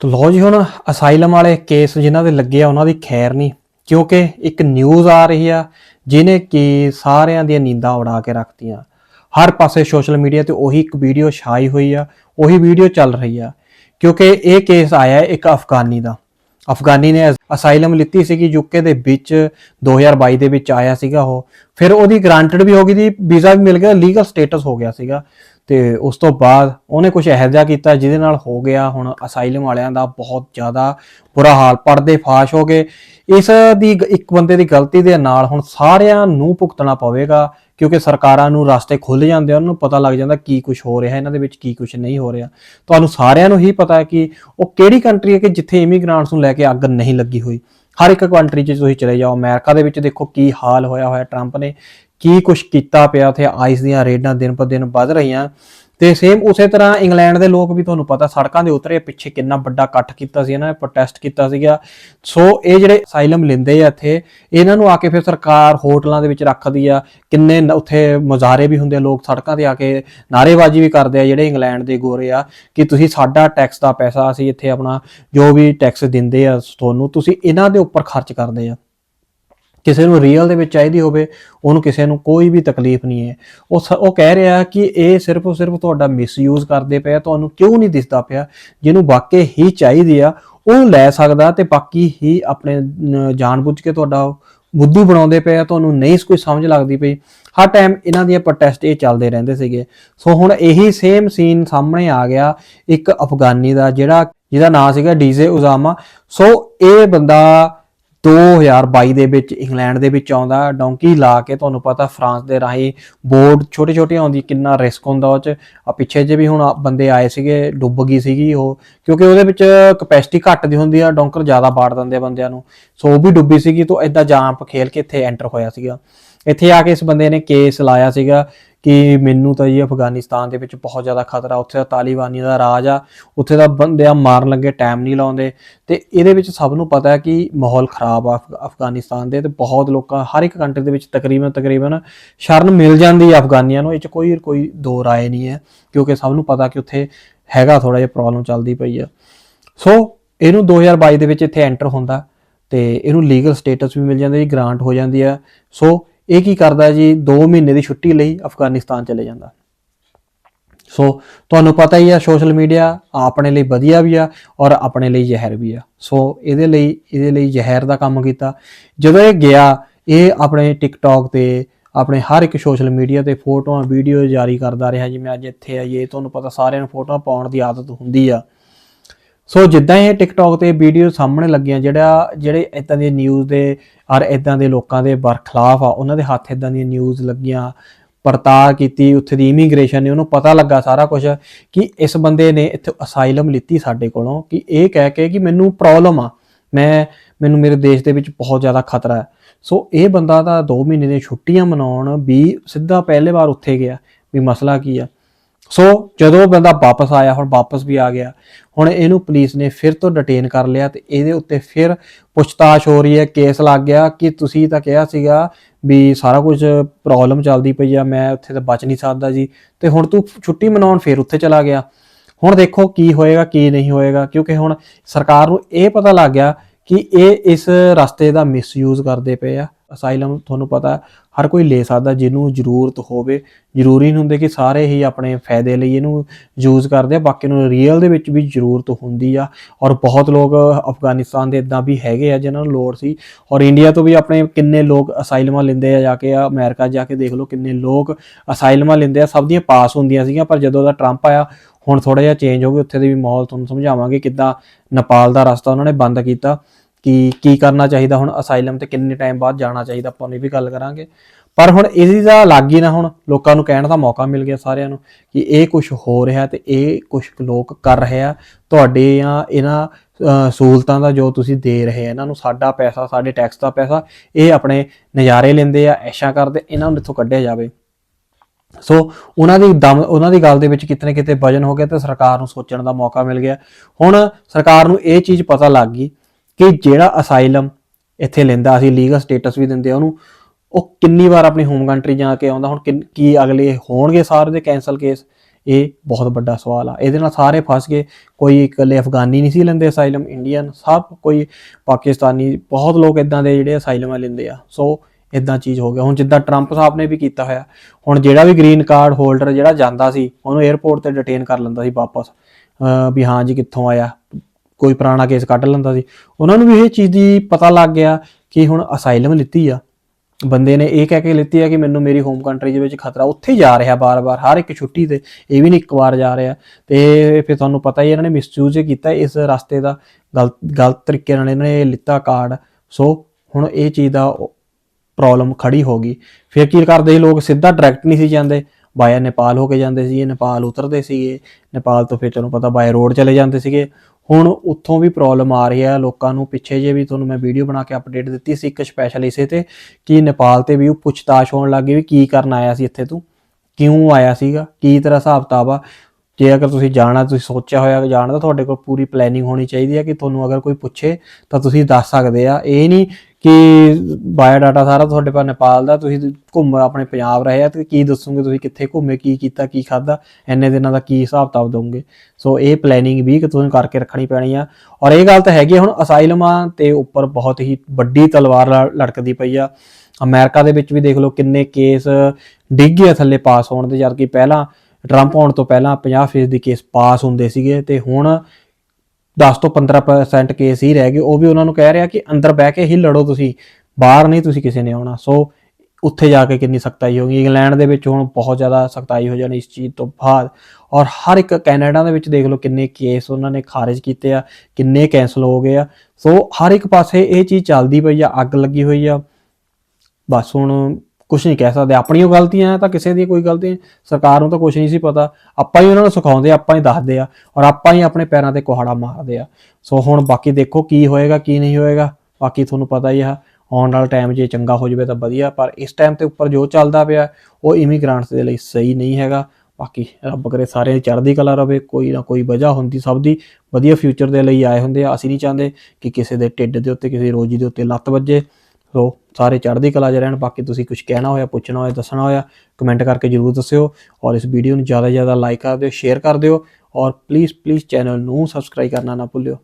ਤੋ ਲੋ ਜੀ ਹੁਣ ਅਸਾਈਲਮ ਵਾਲੇ ਕੇਸ ਜਿਨ੍ਹਾਂ ਦੇ ਲੱਗੇ ਆ, ਉਹਨਾਂ ਦੀ ਖੈਰ ਨਹੀਂ, ਕਿਉਂਕਿ ਇੱਕ ਨਿਊਜ਼ ਆ ਰਹੀ ਆ, ਜਿਹਨੇ ਕਿ ਸਾਰਿਆਂ ਦੀਆਂ ਨੀਂਦਾਂ ਉਡਾ ਕੇ ਰੱਖਤੀਆਂ। ਹਰ ਪਾਸੇ ਸੋਸ਼ਲ ਮੀਡੀਆ ਤੇ ਉਹੀ ਇੱਕ ਵੀਡੀਓ ਛਾਈ ਹੋਈ ਆ, ਉਹੀ ਵੀਡੀਓ ਚੱਲ ਰਹੀ ਆ, ਕਿਉਂਕਿ ਇਹ ਕੇਸ ਆਇਆ ਇੱਕ ਅਫਗਾਨੀ ਦਾ। ਅਫਗਾਨੀ ਨੇ ਅਸਾਈਲਮ ਲਿੱਤੀ ਸੀਗੀ ਯੂਕੇ ਦੇ ਵਿੱਚ 2022 ਦੇ ਵਿੱਚ ਆਇਆ ਸੀਗਾ ਉਹ। ਫਿਰ ਉਹਦੀ ਗ੍ਰਾਂਟਡ ਵੀ ਹੋ ਗਈ ਦੀ ਵੀਜ਼ਾ ਵੀ ਮਿਲ ਗਿਆ ਲੀਗਲ ਸਟੇਟਸ ਹੋ ਗਿਆ ਸੀਗਾ। ਤੇ ਉਸ ਤੋਂ ਬਾਅਦ ਉਹਨੇ ਕੁਝ ਇਹੋ ਜਿਹਾ ਕੀਤਾ ਜਿਹਦੇ ਨਾਲ ਹੋ ਗਿਆ ਹੁਣ ਅਸਾਈਲਮ ਵਾਲਿਆਂ ਦਾ ਬਹੁਤ ਜ਼ਿਆਦਾ ਬੁਰਾ ਹਾਲ, ਪਰਦੇ ਫਾਸ਼ ਹੋ ਗਏ। ਇਸ ਦੀ ਇੱਕ ਬੰਦੇ ਦੀ ਗਲਤੀ ਦੇ ਨਾਲ ਹੁਣ ਸਾਰਿਆਂ ਨੂੰ ਭੁਗਤਣਾ ਪਵੇਗਾ। ਕਿਉਂਕਿ ਸਰਕਾਰਾਂ ਨੂੰ ਰਸਤੇ ਖੁੱਲ ਜਾਂਦੇ ਆ, ਉਹਨਾਂ ਨੂੰ ਪਤਾ ਲੱਗ ਜਾਂਦਾ ਕੀ ਕੁਝ ਹੋ ਰਿਹਾ, ਇਹਨਾਂ ਦੇ ਵਿੱਚ ਕੀ ਕੁਝ ਨਹੀਂ ਹੋ ਰਿਹਾ। ਤੁਹਾਨੂੰ ਸਾਰਿਆਂ ਨੂੰ ਹੀ ਪਤਾ ਹੈ ਕਿ ਉਹ ਕਿਹੜੀ ਕੰਟਰੀ ਹੈ ਕਿ ਜਿੱਥੇ ਇਮੀਗ੍ਰਾਂਟਸ ਨੂੰ ਲੈ ਕੇ ਅੱਗ ਨਹੀਂ ਲੱਗੀ ਹੋਈ। ਹਰ ਇੱਕ ਕੰਟਰੀ 'ਚ ਤੁਸੀਂ ਚਲੇ ਜਾਓ, ਅਮਰੀਕਾ ਦੇ ਵਿੱਚ ਦੇਖੋ ਕੀ ਹਾਲ ਹੋਇਆ ਹੋਇਆ ਟਰੰਪ ਨੇ, ਕੀ ਕੁਝ ਕੀਤਾ ਪਿਆ ਉੱਥੇ ਆਈਸ ਦੀਆਂ ਰੇਡਾਂ ਦਿਨ ਪਰ ਦਿਨ ਵੱਧ ਰਹੀਆਂ। ਤੇ ਸੇਮ ਉਸੇ ਤਰ੍ਹਾਂ ਇੰਗਲੈਂਡ ਦੇ ਲੋਕ ਵੀ ਤੁਹਾਨੂੰ ਪਤਾ ਸੜਕਾਂ ਦੇ ਉਤਰੇ, ਪਿੱਛੇ ਕਿੰਨਾ ਵੱਡਾ ਇਕੱਠ ਕੀਤਾ ਸੀ ਇਹਨਾਂ ਨੇ ਪ੍ਰੋਟੈਸਟ ਕੀਤਾ ਸੀਗਾ। ਸੋ ਇਹ ਜਿਹੜੇ ਅਸਾਈਲਮ ਲੈਂਦੇ ਆ ਇੱਥੇ, ਇਹਨਾਂ ਨੂੰ ਆ ਕੇ ਫਿਰ ਸਰਕਾਰ ਹੋਟਲਾਂ ਦੇ ਵਿੱਚ ਰੱਖਦੀ ਆ, ਕਿੰਨੇ ਉੱਥੇ ਮੁਜ਼ਾਹਰੇ ਵੀ ਹੁੰਦੇ ਆ ਲੋਕ ਸੜਕਾਂ ਤੇ ਆ ਕੇ ਨਾਅਰੇਬਾਜ਼ੀ ਵੀ ਕਰਦੇ ਆ ਜਿਹੜੇ ਇੰਗਲੈਂਡ ਦੇ ਗੋਰੇ ਆ, ਕਿ ਤੁਸੀਂ ਸਾਡਾ ਟੈਕਸ ਦਾ ਪੈਸਾ ਅਸੀਂ ਇੱਥੇ ਆਪਣਾ ਜੋ ਵੀ ਟੈਕਸ ਦਿੰਦੇ ਆ ਤੁਹਾਨੂੰ, ਤੁਸੀਂ ਇਹਨਾਂ ਦੇ ਉੱਪਰ ਖਰਚ ਕਰਦੇ ਆ। ਕਿਸੇ ਨੂੰ ਰੀਅਲ ਦੇ ਵਿੱਚ ਚਾਹੀਦੀ ਹੋਵੇ ਉਹਨੂੰ ਕਿਸੇ ਨੂੰ ਕੋਈ ਵੀ ਤਕਲੀਫ ਨਹੀਂ ਹੈ। ਉਹ ਸ- ਉਹ ਕਹਿ ਰਿਹਾ ਕਿ ਇਹ ਸਿਰਫ ਸਿਰਫ ਤੁਹਾਡਾ ਮਿਸਯੂਜ਼ ਕਰਦੇ ਪਿਆ ਤੁਹਾਨੂੰ ਕਿਉਂ ਨਹੀਂ ਦਿਸਦਾ ਪਿਆ? ਜਿਹਨੂੰ ਵਾਕਈ ਹੀ ਚਾਹੀਦੀ ਆ ਉਹ ਲੈ ਸਕਦਾ ਤੇ ਬਾਕੀ ਹੀ ਆਪਣੇ ਅਮ, ਜਾਣਬੁੱਝ ਕੇ ਤੁਹਾਡਾ ਬੁੱਧੂ ਬਣਾਉਂਦੇ ਪਏ ਆ ਤੁਹਾਨੂੰ ਨਹੀਂ ਕੋਈ ਸਮਝ ਲੱਗਦੀ ਪਈ। ਹਰ ਟਾਈਮ ਇਹਨਾਂ ਦੀਆਂ ਪ੍ਰੋਟੈਸਟ ਇਹ ਚੱਲਦੇ ਰਹਿੰਦੇ ਸੀਗੇ। ਸੋ ਹੁਣ ਇਹੀ ਸੇਮ ਸੀਨ ਸਾਹਮਣੇ ਆ ਗਿਆ ਇੱਕ ਅਫਗਾਨੀ ਦਾ ਜਿਹੜਾ ਜਿਹਦਾ ਨਾਮ ਸੀਗਾ ਡੀਜ਼ੇ ਉਜ਼ਾਮਾ। ਸੋ ਇਹ ਬੰਦਾ 2022 ਦੇ ਵਿੱਚ, ਇੰਗਲੈਂਡ ਦੇ ਵਿੱਚ ਆਉਂਦਾ ਡੋਂਕੀ ਲਾ ਕੇ ਤੁਹਾਨੂੰ ਪਤਾ ਫਰਾਂਸ ਦੇ ਰਾਹੀਂ ਬੋਰਡ ਛੋਟੇ ਛੋਟੇ ਆਉਂਦੀ, ਕਿੰਨਾ ਰਿਸਕ ਹੁੰਦਾ ਉਹ ਚ। ਆ ਪਿੱਛੇ ਜੇ ਵੀ ਹੁਣ ਬੰਦੇ ਆਏ ਸੀਗੇ, ਡੁੱਬ ਗਈ ਸੀਗੀ ਉਹ, ਕਿਉਂਕਿ ਉਹਦੇ ਵਿੱਚ ਕਪੈਸਿਟੀ ਘੱਟ ਦੀ ਹੁੰਦੀ ਆ, ਡੋਂਕਰ ਜ਼ਿਆਦਾ ਬਾੜ ਦਿੰਦੇ ਆ ਬੰਦਿਆਂ ਨੂੰ। ਸੋ ਉਹ ਵੀ ਡੁੱਬੀ ਸੀਗੀ, ਤੋਂ ਇਦਾਂ ਜਾਂਪ ਖੇਲ ਕੇ ਇੱਥੇ ਐਂਟਰ ਹੋਇਆ ਸੀਗਾ। ਇੱਥੇ ਆ ਕੇ ਇਸ ਬੰਦੇ ਨੇ ਕੇਸ ਲਾਇਆ ਸੀਗਾ ਕਿ ਮੈਨੂੰ ਤਾਂ ਜੀ ਅਫਗਾਨਿਸਤਾਨ ਦੇ ਵਿੱਚ ਬਹੁਤ ਜ਼ਿਆਦਾ ਖਤਰਾ, ਉੱਥੇ ਦਾ ਤਾਲਿਬਾਨੀ ਦਾ ਰਾਜ ਆ, ਉੱਥੇ ਦਾ ਬੰਦਿਆਂ ਮਾਰਨ ਲੱਗੇ ਟਾਈਮ ਨਹੀਂ ਲਾਉਂਦੇ ਤੇ ਇਹਦੇ ਵਿੱਚ ਸਭ ਨੂੰ ਪਤਾ ਹੈ ਕਿ ਮਾਹੌਲ ਖਰਾਬ ਆ ਅਫ- ਅਫਗਾਨਿਸਤਾਨ ਦੇ ਤੇ ਬਹੁਤ ਲੋਕਾਂ, ਹਰ ਇੱਕ ਕੰਟਰੀ ਦੇ ਵਿੱਚ ਤਕਰੀਬਨ ਤਕਰੀਬਨ ਸ਼ਰਨ ਮਿਲ ਜਾਂਦੀ ਹੈ ਅਫਗਾਨੀਆਂ ਨੂੰ, ਇਹ ਚ ਕੋਈ ਕੋਈ ਦੋ ਰਾਏ ਨਹੀਂ ਹੈ, ਕਿਉਂਕਿ ਸਭ ਨੂੰ ਪਤਾ ਕਿ ਉੱਥੇ ਹੈਗਾ ਥੋੜਾ ਜਿਹਾ ਪ੍ਰੋਬਲਮ ਚੱਲਦੀ ਪਈ ਆ। ਸੋ ਇਹਨੂੰ 2022 ਦੇ ਵਿੱਚ ਇੱਥੇ ਐਂਟਰ ਹੁੰਦਾ ਤੇ ਇਹਨੂੰ ਲੀਗਲ ਸਟੇਟਸ ਵੀ ਮਿਲ ਜਾਂਦਾ ਜੀ ਗ੍ਰਾਂਟ ਹੋ ਜਾਂਦੀ ਆ ਸੋ ਇਹ ਕੀ ਕਰਦਾ ਜੀ? 2 ਮਹੀਨੇ ਦੀ ਛੁੱਟੀ ਲਈ ਅਫਗਾਨਿਸਤਾਨ ਚਲੇ ਜਾਂਦਾ। ਸੋ ਤੁਹਾਨੂੰ ਪਤਾ ਹੀ ਆ, ਸੋਸ਼ਲ ਮੀਡੀਆ ਆਪਣੇ ਲਈ ਵਧੀਆ ਵੀ ਆ ਔਰ ਆਪਣੇ ਲਈ ਜ਼ਹਿਰ ਵੀ ਆ। ਸੋ ਇਹਦੇ ਲਈ ਇਹਦੇ ਲਈ ਜ਼ਹਿਰ ਦਾ ਕੰਮ ਕੀਤਾ। ਜਦੋਂ ਇਹ ਗਿਆ, ਇਹ ਆਪਣੇ ਟਿਕਟੌਕ ਤੇ, ਆਪਣੇ ਹਰ ਇੱਕ ਸੋਸ਼ਲ ਮੀਡੀਆ ਤੇ ਫੋਟੋਆਂ, ਵੀਡੀਓ ਜਾਰੀ ਕਰਦਾ ਰਿਹਾ। ਜਿਵੇਂ ਅੱਜ ਇੱਥੇ ਆਈਏ, ਤੁਹਾਨੂੰ ਪਤਾ ਸਾਰਿਆਂ ਨੂੰ ਫੋਟੋਆਂ ਪਾਉਣ ਦੀ ਆਦਤ ਹੁੰਦੀ ਆ। ਸੋ ਜਿੱਦਾਂ ਇਹ ਟਿਕਟੌਕ ਤੇ ਵੀਡੀਓ ਸਾਹਮਣੇ ਲੱਗੀਆਂ, ਜਿਹੜਾ, ਜਿਹੜੇ ਇਦਾਂ ਦੀਆਂ ਨਿਊਜ਼ ਦੇ ਔਰ ਇਦਾਂ ਦੇ ਲੋਕਾਂ ਦੇ ਬਰਖਲਾਫ ਆ, ਉਹਨਾਂ ਦੇ ਹੱਥ ਇਦਾਂ ਦੀਆਂ ਨਿਊਜ਼ ਲੱਗੀਆਂ, ਪੜਤਾਲ ਕੀਤੀ, ਉੱਥੇ ਦੀ ਇਮੀਗ੍ਰੇਸ਼ਨ ਨੇ, ਉਹਨੂੰ ਪਤਾ ਲੱਗਾ ਸਾਰਾ ਕੁਝ ਕਿ ਇਸ ਬੰਦੇ ਨੇ ਇੱਥੇ ਅਸਾਈਲਮ ਲਿੱਤੀ ਸਾਡੇ ਕੋਲੋਂ, ਕਿ ਇਹ ਕਹਿ ਕੇ ਕਿ ਮੈਨੂੰ ਪ੍ਰੋਬਲਮ ਆ, ਮੈਂ, ਮੈਨੂੰ ਮੇਰੇ ਦੇਸ਼ ਦੇ ਵਿੱਚ ਬਹੁਤ ਜ਼ਿਆਦਾ ਖਤਰਾ ਹੈ। ਸੋ ਇਹ ਬੰਦਾ ਤਾਂ 2 ਮਹੀਨੇ ਦੀਆਂ ਛੁੱਟੀਆਂ ਮਨਾਉਣ ਵੀ ਸਿੱਧਾ ਪਹਿਲੇ ਵਾਰ ਉੱਥੇ ਗਿਆ, ਵੀ ਮਸਲਾ ਕੀ ਆ। ਸੋ ਜਦੋਂ ਬੰਦਾ ਵਾਪਸ ਆਇਆ, ਹੁਣ ਵਾਪਸ ਵੀ ਆ ਗਿਆ, ਹੁਣ ਇਹਨੂੰ ਪੁਲਿਸ ਨੇ ਫਿਰ ਤੋਂ ਡਿਟੇਨ ਕਰ ਲਿਆ ਤੇ ਇਹਦੇ ਉੱਤੇ ਫਿਰ ਪੁੱਛਤਾਛ ਹੋ ਰਹੀ ਹੈ ਕੇਸ ਲੱਗ ਗਿਆ ਕਿ ਤੁਸੀਂ ਤਾਂ ਕਿਹਾ ਸੀਗਾ ਵੀ ਸਾਰਾ ਕੁਝ ਪ੍ਰੋਬਲਮ ਚੱਲਦੀ ਪਈ ਆ, ਮੈਂ ਉੱਥੇ ਤਾਂ ਬਚ ਨਹੀਂ ਸਕਦਾ ਜੀ। ਤੇ ਹੁਣ ਤੂੰ ਛੁੱਟੀ ਮਨਾਉਣ ਫਿਰ ਉੱਥੇ ਚਲਾ ਗਿਆ। ਹੁਣ ਦੇਖੋ ਕੀ ਹੋਏਗਾ, ਕੀ ਨਹੀਂ ਹੋਏਗਾ, ਕਿਉਂਕਿ ਹੁਣ ਸਰਕਾਰ ਨੂੰ ਇਹ ਪਤਾ ਲੱਗ ਗਿਆ ਕਿ ਇਹ ਇਸ ਰਸਤੇ ਦਾ ਮਿਸਯੂਜ਼ ਕਰਦੇ ਪਏ ਆ। ਅਸਾਈਲਮ ਤੁਹਾਨੂੰ ਪਤਾ ਹਰ ਕੋਈ ਲੈ ਸਕਦਾ ਜਿਹਨੂੰ ਜ਼ਰੂਰਤ ਹੋਵੇ। ਜ਼ਰੂਰੀ ਨਹੀਂ ਹੁੰਦੇ ਕਿ ਸਾਰੇ ਹੀ ਆਪਣੇ ਫਾਇਦੇ ਲਈ ਇਹਨੂੰ ਯੂਜ਼ ਕਰਦੇ ਆ, ਬਾਕੀ ਨੂੰ ਰੀਅਲ ਦੇ ਵਿੱਚ ਵੀ ਜ਼ਰੂਰਤ ਹੁੰਦੀ ਆ। ਔਰ ਬਹੁਤ ਲੋਕ ਅਫਗਾਨਿਸਤਾਨ ਦੇ ਇਦਾਂ ਵੀ ਹੈਗੇ ਆ ਜਿਨ੍ਹਾਂ ਨੂੰ ਲੋੜ ਸੀ। ਔਰ ਇੰਡੀਆ ਤੋਂ ਵੀ ਆਪਣੇ ਕਿੰਨੇ ਲੋਕ ਅਸਾਈਲਮਾਂ ਲੈਂਦੇ ਆ ਜਾ ਕੇ ਆ ਅਮਰੀਕਾ ਜਾ ਕੇ ਦੇਖ ਲਓ ਕਿੰਨੇ ਲੋਕ ਅਸਾਈਲਮਾਂ ਲੈਂਦੇ ਆ। ਸਭ ਦੀਆਂ ਪਾਸ ਹੁੰਦੀਆਂ ਸੀਗੀਆਂ, ਪਰ ਜਦੋਂ ਦਾ ਟਰੰਪ ਆਇਆ, ਹੁਣ ਥੋੜਾ ਜਿਹਾ ਚੇਂਜ ਹੋ ਗਿਆ, ਉੱਥੇ ਦੇ ਵੀ ਮਾਹੌਲ ਤੁਹਾਨੂੰ ਸਮਝਾਵਾਂਗੇ ਕਿੱਦਾਂ ਨੇਪਾਲ ਦਾ ਰਸਤਾ ਉਹਨਾਂ ਨੇ ਬੰਦ ਕੀਤਾ। ਕਿ, ਕੀ ਕਰਨਾ ਚਾਹੀਦਾ ਹੁਣ ਅਸਾਈਲਮ ਤੇ ਕਿੰਨੇ ਟਾਈਮ ਬਾਅਦ ਜਾਣਾ ਚਾਹੀਦਾ ਆਪਾਂ ਨੇ ਵੀ ਗੱਲ ਕਰਾਂਗੇ। ਪਰ ਹੁਣ ਇਹਦੀ ਦਾ ਲੱਗ ਹੀ ਨਾ ਹੁਣ ਲੋਕਾਂ ਨੂੰ ਕਹਿਣ ਦਾ ਮੌਕਾ ਮਿਲ ਗਿਆ ਸਾਰਿਆਂ ਨੂੰ ਕਿ ਇਹ ਕੁਝ ਹੋ ਰਿਹਾ ਤੇ ਇਹ ਕੁਝ ਲੋਕ ਕਰ ਰਹੇ ਆ। ਤੁਹਾਡੇ ਜਾਂ ਇਹਨਾਂ ਸਹੂਲਤਾਂ ਦਾ ਜੋ ਤੁਸੀਂ ਦੇ ਰਹੇ ਆ, ਇਹਨਾਂ ਨੂੰ ਸਾਡਾ ਪੈਸਾ, ਸਾਡੇ ਟੈਕਸ ਦਾ ਪੈਸਾ, ਇਹ ਆਪਣੇ ਨਜ਼ਾਰੇ ਲੈਂਦੇ ਆ, ਐਸ਼ਾ ਕਰਦੇ, ਇਹਨਾਂ ਨੂੰ ਇੱਥੋਂ ਕੱਢਿਆ ਜਾਵੇ। ਸੋ ਉਹਨਾਂ ਦੀ ਦਮ, ਉਹਨਾਂ ਦੀ ਗੱਲ ਦੇ ਵਿੱਚ ਕਿਤਨੇ ਕਿਤੇ ਵਜਨ ਹੋ ਗਿਆ ਤੇ ਸਰਕਾਰ ਨੂੰ ਸੋਚਣ ਦਾ ਮੌਕਾ ਮਿਲ ਗਿਆ। ਹੁਣ ਸਰਕਾਰ ਨੂੰ ਇਹ ਚੀਜ਼ ਪਤਾ ਲੱਗ ਗਈ ਕਿ ਜਿਹੜਾ ਅਸਾਈਲਮ ਇੱਥੇ ਲੈਂਦਾ, ਅਸੀਂ ਲੀਗਲ ਸਟੇਟਸ ਵੀ ਦਿੰਦੇ ਆ ਉਹਨੂੰ, ਉਹ ਕਿੰਨੀ ਵਾਰ ਆਪਣੀ ਹੋਮ ਕੰਟਰੀ ਜਾ ਕੇ ਆਉਂਦਾ, ਹੁਣ ਕਿੰਨ- ਕੀ ਅਗਲੇ ਹੋਣਗੇ ਸਾਰੇ ਦੇ ਕੈਂਸਲ ਕੇਸ ਇਹ ਬਹੁਤ ਵੱਡਾ ਸਵਾਲ ਆ। ਇਹਦੇ ਨਾਲ ਸਾਰੇ ਫਸ ਗਏ। ਕੋਈ ਇਕੱਲੇ ਅਫਗਾਨੀ ਨਹੀਂ ਸੀ ਲੈਂਦੇ ਅਸਾਈਲਮ ਇੰਡੀਅਨ ਸਭ ਕੋਈ ਪਾਕਿਸਤਾਨੀ, ਬਹੁਤ ਲੋਕ ਇਦਾਂ ਦੇ ਜਿਹੜੇ ਅਸਾਈਲਮ ਲੈਂਦੇ ਆ। ਸੋ ਇਦਾਂ ਚੀਜ਼ ਹੋ ਗਿਆ। ਹੁਣ ਜਿੱਦਾਂ ਟਰੰਪ ਸਾਹਿਬ ਨੇ ਵੀ ਕੀਤਾ ਹੋਇਆ, ਹੁਣ ਜਿਹੜਾ ਵੀ ਗ੍ਰੀਨ ਕਾਰਡ ਹੋਲਡਰ ਜਿਹੜਾ ਜਾਂਦਾ ਸੀ, ਉਹਨੂੰ 에ਅਰਪੋਰਟ ਤੇ ਡਿਟੇਨ ਕਰ ਲੈਂਦਾ ਸੀ ਵਾਪਸ। ਵੀ ਹਾਂ ਜੀ ਕਿੱਥੋਂ ਆਇਆ? ਕੋਈ ਪੁਰਾਣਾ ਕੇਸ ਕੱਢ ਲੈਂਦਾ ਸੀ। ਉਹਨਾਂ ਨੂੰ ਵੀ ਇਹ ਚੀਜ਼ ਦੀ ਪਤਾ ਲੱਗ ਗਿਆ ਕਿ ਹੁਣ ਅਸਾਈਲਮ ਲਿੱਤੀ ਆ। ਬੰਦੇ ਨੇ ਇਹ ਕਹਿ ਕੇ ਲਿੱਤੀ ਆ ਕਿ ਮੈਨੂੰ ਮੇਰੀ ਹੋਮ ਕੰਟਰੀ ਦੇ ਵਿੱਚ ਖਤਰਾ ਉੱਥੇ ਹੀ ਜਾ ਰਿਹਾ ਬਾਰ-ਬਾਰ, ਹਰ ਇੱਕ ਛੁੱਟੀ ਤੇ, ਇਹ ਵੀ ਨਹੀਂ ਇੱਕ ਵਾਰ ਜਾ ਰਿਹਾ। ਤੇ ਫਿਰ ਤੁਹਾਨੂੰ ਪਤਾ ਹੀ ਇਹਨਾਂ ਨੇ ਮਿਸਯੂਜ਼ ਕੀਤਾ ਇਸ ਰਸਤੇ ਦਾ, ਗਲਤ ਗਲਤ ਤਰੀਕੇ ਨਾਲ ਇਹਨਾਂ ਨੇ ਲਿੱਤਾ ਕਾਰਡ ਸੋ ਹੁਣ ਇਹ ਚੀਜ਼ ਦਾ ਪ੍ਰੋਬਲਮ ਖੜੀ ਹੋ ਗਈ। ਫਿਰ ਕੀ ਕਰਦੇ ਸੀ ਲੋਕ? ਸਿੱਧਾ ਡਾਇਰੈਕਟ ਨਹੀਂ ਸੀ ਜਾਂਦੇ। ਬਾਇਆ ਨੇਪਾਲ ਹੋ ਕੇ ਜਾਂਦੇ ਸੀ ਨੇਪਾਲ ਉਤਰਦੇ ਸੀਗੇ। ਨੇਪਾਲ ਤੋਂ ਫਿਰ ਤੁਹਾਨੂੰ ਪਤਾ ਬਾਏ ਰੋਡ ਚਲੇ ਜਾਂਦੇ ਸੀਗੇ। ਹੁਣ ਉੱਥੋਂ ਵੀ ਪ੍ਰੋਬਲਮ ਆ ਰਹੀ ਹੈ। ਲੋਕਾਂ ਨੂੰ ਪਿੱਛੇ ਜੇ ਵੀ ਤੁਹਾਨੂੰ ਮੈਂ ਵੀਡੀਓ ਬਣਾ ਕੇ ਅਪਡੇਟ ਦਿੱਤੀ ਸੀ ਇੱਕ ਸਪੈਸ਼ਲ ਇਸੇ ਤੇ ਕਿ ਨੇਪਾਲ ਤੇ ਵੀ ਉਹ ਪੁੱਛਤਾਛ ਹੋਣ ਲੱਗੀ ਵੀ ਕੀ ਕਰਨ ਆਇਆ ਸੀ ਇੱਥੇ ਤੂੰ, ਕਿਉਂ ਆਇਆ ਸੀਗਾ, ਕੀ ਤੇਰਾ ਹਿਸਾਬ ਕਿਤਾਬ ਆ? ਜੇ ਅਗਰ ਤੁਸੀਂ ਜਾਣਾ, ਤੁਸੀਂ ਸੋਚਿਆ ਹੋਇਆ ਜਾਣਾ ਤਾਂ ਤੁਹਾਡੇ ਕੋਲ ਪੂਰੀ ਪਲੈਨਿੰਗ ਹੋਣੀ ਚਾਹੀਦੀ ਹੈ ਕਿ ਤੁਹਾਨੂੰ ਅਗਰ ਕੋਈ ਪੁੱਛੇ ਤਾਂ ਤੁਸੀਂ ਦੱਸ ਸਕਦੇ ਆ। ਇਹ ਨਹੀਂ ਕਿ ਬਾਇਓ ਡਾਟਾ ਸਾਰਾ ਤੁਹਾਡੇ ਪਾਸ ਨੇਪਾਲ ਦਾ ਤੁਸੀਂ ਘੁੰਮ ਆਪਣੇ ਪੰਜਾਬ ਰਹੇ ਆ ਤੇ ਕੀ ਦੱਸੋਗੇ ਤੁਸੀਂ ਕਿੱਥੇ ਘੁੰਮੇ ਕੀ ਕੀਤਾ ਕੀ ਖਾਦਾ ਐਨੇ ਦਿਨਾਂ ਦਾ ਕੀ ਹਿਸਾਬ ਕਿਤਾਬ ਦੋਗੇ? ਸੋ ਇਹ ਪਲੈਨਿੰਗ ਵੀ ਕਿ ਤੁਸੀਂ ਕਰਕੇ ਰੱਖਣੀ ਪੈਣੀ ਆ। ਔਰ ਇਹ ਗੱਲ ਤਾਂ ਹੈਗੀ ਆ, ਹੁਣ ਅਸਾਈਲਮਾਂ ਤੇ ਉੱਪਰ ਬਹੁਤ ਹੀ ਵੱਡੀ ਤਲਵਾਰ ਲ- ਲਟਕਦੀ ਪਈ ਆ। ਅਮਰੀਕਾ ਦੇ ਵਿੱਚ ਵੀ ਦੇਖ ਲਓ ਕਿੰਨੇ ਕੇਸ ਡਿੱਗ ਗਏ ਥੱਲੇ ਪਾਸ ਹੋਣ ਦੇ ਜਦ ਕਿ ਪਹਿਲਾਂ ਟਰੰਪ ਆਉਣ ਤੋਂ ਪਹਿਲਾਂ 50% ਦੀ ਕੇਸ ਪਾਸ ਹੁੰਦੇ ਸੀਗੇ ਤੇ ਹੁਣ 10 ਤੋਂ 15% ਕੇਸ ਹੀ ਰਹਿ ਗਏ। ਉਹ ਵੀ ਉਹਨਾਂ ਨੂੰ ਕਹਿ ਰਿਹਾ ਕਿ ਅੰਦਰ ਬਹਿ ਕੇ ਹੀ ਲੜੋ ਤੁਸੀਂ। ਬਾਹਰ ਨਹੀਂ ਤੁਸੀਂ ਕਿਸੇ ਨੇ ਆਉਣਾ। ਸੋ ਉੱਥੇ ਜਾ ਕੇ ਕਿੰਨੀ ਸਖਤਾਈ ਹੋਗੀ ਇੰਗਲੈਂਡ ਦੇ ਵਿੱਚ ਹੁਣ ਬਹੁਤ ਜ਼ਿਆਦਾ ਸਖਤਾਈ ਹੋ ਜਾਣੀ ਇਸ ਚੀਜ਼ ਤੋਂ ਬਾਅਦ। ਔਰ ਹਰ ਇੱਕ ਕੈਨੇਡਾ ਦੇ ਵਿੱਚ ਦੇਖ ਲਓ ਕਿੰਨੇ ਕੇਸ ਉਹਨਾਂ ਨੇ ਖਾਰਿਜ ਕੀਤੇ ਆ, ਕਿੰਨੇ ਕੈਨਸਲ ਹੋ ਗਏ ਆ। ਸੋ ਹਰ ਇੱਕ ਪਾਸੇ ਇਹ ਚੀਜ਼ ਚੱਲਦੀ ਪਈ ਆ। ਅੱਗ ਲੱਗੀ ਹੋਈ ਆ। ਬਸ ਹੁਣ ਕੁਝ ਨਹੀਂ ਕਹਿ ਸਕਦੇ। ਆਪਣੀਆਂ ਗਲਤੀਆਂ ਆ ਤਾਂ ਕਿਸੇ ਦੀ ਕੋਈ ਗਲਤੀ ਸਰਕਾਰ ਨੂੰ ਤਾਂ ਕੁਝ ਨਹੀਂ ਸੀ ਪਤਾ। ਆਪਾਂ ਹੀ ਉਹਨਾਂ ਨੂੰ ਸਿਖਾਉਂਦੇ ਆਪਾਂ ਹੀ ਦੱਸਦੇ ਆ ਔਰ ਆਪਾਂ ਹੀ ਆਪਣੇ ਪੈਰਾਂ ਤੇ ਕੁਹਾੜਾ ਮਾਰਦੇ ਆ। ਸੋ ਹੁਣ ਬਾਕੀ ਦੇਖੋ ਕੀ ਹੋਏਗਾ, ਕੀ ਨਹੀਂ ਹੋਏਗਾ। ਬਾਕੀ ਤੁਹਾਨੂੰ ਪਤਾ ਹੀ ਆ, ਆਉਣ ਵਾਲਾ ਟਾਈਮ ਜੇ ਚੰਗਾ ਹੋ ਜਾਵੇ ਤਾਂ ਵਧੀਆ। ਪਰ ਇਸ ਟਾਈਮ ਤੇ ਉੱਪਰ ਜੋ ਚੱਲਦਾ ਪਿਆ, ਉਹ ਇਮੀਗ੍ਰੈਂਟਸ ਦੇ ਲਈ ਸਹੀ ਨਹੀਂ ਹੈਗਾ। ਬਾਕੀ ਰੱਬ ਕਰੇ ਸਾਰਿਆਂ ਦੀ ਚੜ੍ਹਦੀ ਕਲਾ ਰਵੇ, ਕੋਈ ਨਾ ਕੋਈ ਵਜ੍ਹਾ ਹੁੰਦੀ ਸਭ ਦੀ। ਵਧੀਆ ਫਿਊਚਰ ਦੇ ਲਈ ਆਏ ਹੁੰਦੇ ਆ। ਅਸੀਂ ਨਹੀਂ ਚਾਹੁੰਦੇ ਕਿ ਕਿਸੇ ਦੇ ਢਿੱਡ ਦੇ ਉੱਤੇ, ਕਿਸੇ ਰੋਜੀ ਦੇ ਉੱਤੇ ਲੱਤ ਵੱਜੇ। ਸੋ ਸਾਰੇ ਚੜ੍ਹਦੀ ਕਲਾ 'ਚ ਰਹਿਣ, ਬਾਕੀ ਤੁਸੀਂ ਕੁਝ ਕਹਿਣਾ ਹੋਇਆ, ਪੁੱਛਣਾ ਹੋਇਆ, ਦੱਸਣਾ ਹੋਇਆ ਕਮੈਂਟ ਕਰਕੇ ਜਰੂਰ ਦੱਸਿਓ ਔਰ ਇਸ ਵੀਡੀਓ ਨੂੰ ਜ਼ਿਆਦਾ ਜ਼ਿਆਦਾ ਲਾਈਕ ਕਰ ਦਿਓ ਸ਼ੇਅਰ ਕਰ ਦਿਓ ਔਰ ਪਲੀਜ਼ ਪਲੀਜ਼ ਚੈਨਲ ਨੂੰ ਸਬਸਕ੍ਰਾਈਬ ਕਰਨਾ ਨਾ ਭੁੱਲਿਓ।